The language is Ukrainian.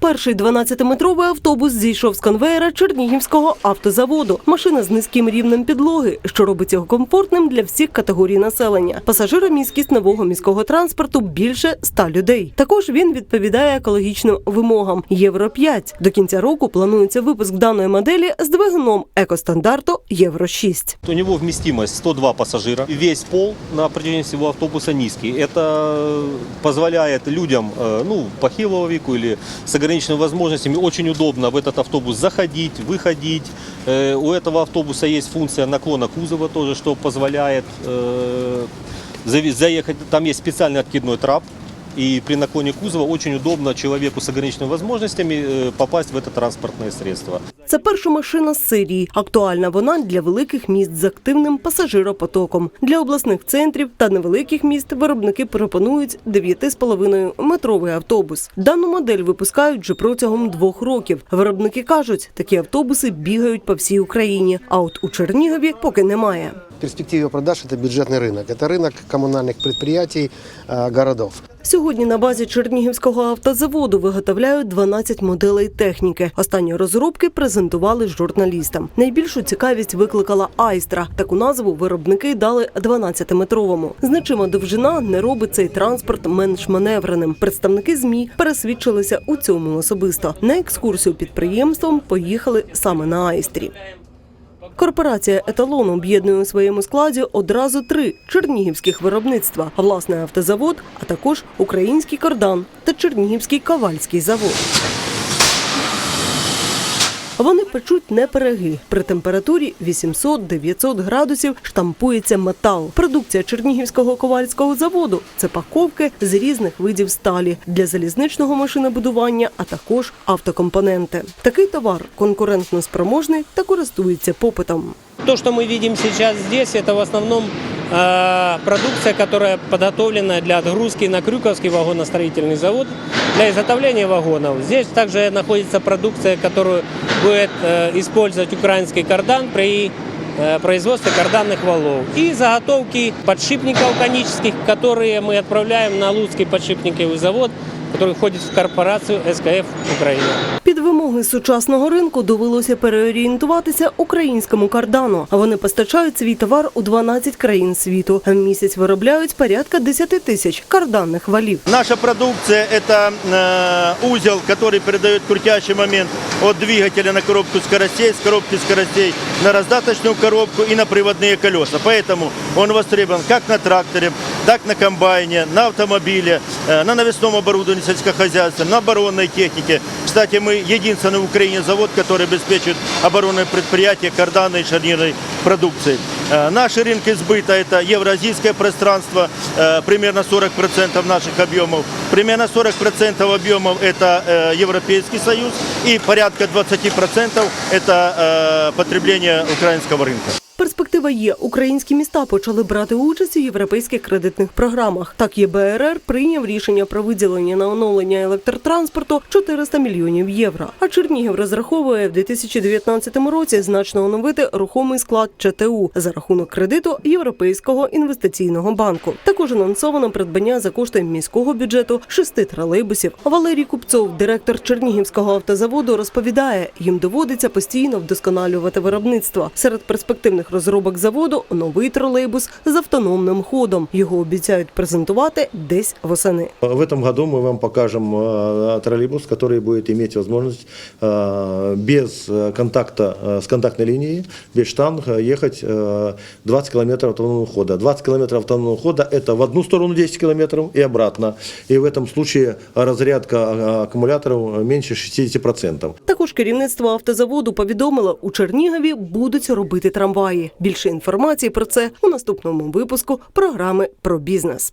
Перший 12-метровий автобус зійшов з конвеєра Чернігівського автозаводу. Машина з низьким рівнем підлоги, що робить його комфортним для всіх категорій населення. Пасажироміськість нового міського транспорту більше 100 людей. Також він відповідає екологічним вимогам Євро 5 До кінця року планується випуск даної моделі з двигуном екостандарту Євро 6 У него вместимость 102 пассажира. Весь пол на протяжении всего автобуса низкий. Это позволяет людям э, ну, похилого или с ограниченными возможностями очень удобно в этот автобус заходить, выходить. Э, У этого автобуса есть функция наклона кузова тоже, что позволяет э, зави- заехать. Там есть специальный откидной трап. И при наклоне кузова очень удобно человеку с ограниченными возможностями э, попасть в это транспортное средство. Це перша машина з серії. Актуальна вона для великих міст з активним пасажиропотоком. Для обласних центрів та невеликих міст виробники пропонують 9,5 метровий автобус. Дану модель випускають вже протягом двох років. Виробники кажуть, такі автобуси бігають по всій Україні. А от у Чернігові поки немає. В перспективе продаж это бюджетный рынок. Это рынок коммунальных предприятий э, городов. Сьогодні на базі Чернігівського автозаводу виготовляють 12 моделей техніки. Останні розробки презентували журналістам. Найбільшу цікавість викликала Айстра. Таку назву виробники дали 12-метровому. Значима довжина не робить цей транспорт менш маневреним. Представники змі пересвідчилися у цьому особисто. На екскурсію підприємством поїхали саме на Айстрі. Корпорація еталон об'єднує у своєму складі одразу три чернігівських виробництва: власний автозавод, а також український кордан та Чернігівський ковальський завод. Вони печуть не переги. При температурі 800-900 градусів штампується метал. Продукція Чернігівського ковальського заводу це паковки з різних видів сталі для залізничного машинобудування, а також автокомпоненти. Такий товар конкурентно спроможний та користується попитом. То, что мы видим сейчас здесь, это в основном э, продукция, которая подготовлена для отгрузки на Крюковский вагоностроительный завод для изготовления вагонов. Здесь также находится продукция, которую будет э, использовать украинский кардан при э, производстве карданных валов. И заготовки подшипников конических, которые мы отправляем на Луцкий подшипниковый завод, который входит в корпорацию СКФ Украина. Під вимоги сучасного ринку довелося переорієнтуватися українському кардану. А вони постачають свій товар у 12 країн світу. А в місяць виробляють порядка 10 тисяч карданних валів. Наша продукция – это э, узел, который передает крутящий момент от двигателя на коробку скоростей, с коробки скоростей на раздаточную коробку и на приводные колеса. Поэтому он востребован как на тракторе, так на комбайне, на автомобиле, э, на навесном оборудовании сельскохозяйственном, на оборонной технике. Кстати, мы единственный в Украине завод, который обеспечивает оборонное предприятие карданной и шарнирной продукцией. Э, Наши рынки сбыта – это евразийское пространство, э, примерно 40% наших объемов. Примерно 40% объемов – это Европейский Союз и порядка 20% – это потребление украинского рынка. Перспектива є. Українські міста почали брати участь у європейських кредитних програмах. Так ЄБРР прийняв рішення про виділення на оновлення електротранспорту 400 мільйонів євро. А Чернігів розраховує в 2019 році значно оновити рухомий склад ЧТУ за рахунок кредиту Європейського інвестиційного банку. Також анонсовано придбання за кошти міського бюджету шести тролейбусів. Валерій Купцов, директор Чернігівського автозаводу, розповідає, їм доводиться постійно вдосконалювати виробництво. Серед перспективних розробок заводу новий тролейбус з автономним ходом. Його обіцяють презентувати десь восени. В этом году мы вам покажем э, троллейбус, который будет иметь возможность э, без э, контакта э, с контактной линией, без штанг э, ехать э, 20 километров автономного хода. 20 километров автономного хода – это в одну сторону 10 километров и обратно. И в этом случае разрядка э, аккумуляторов меньше 60%. Також керівництво автозаводу повідомило, у Чернігові будуть робити трамваї. Більше інформації про це у наступному випуску програми про бізнес.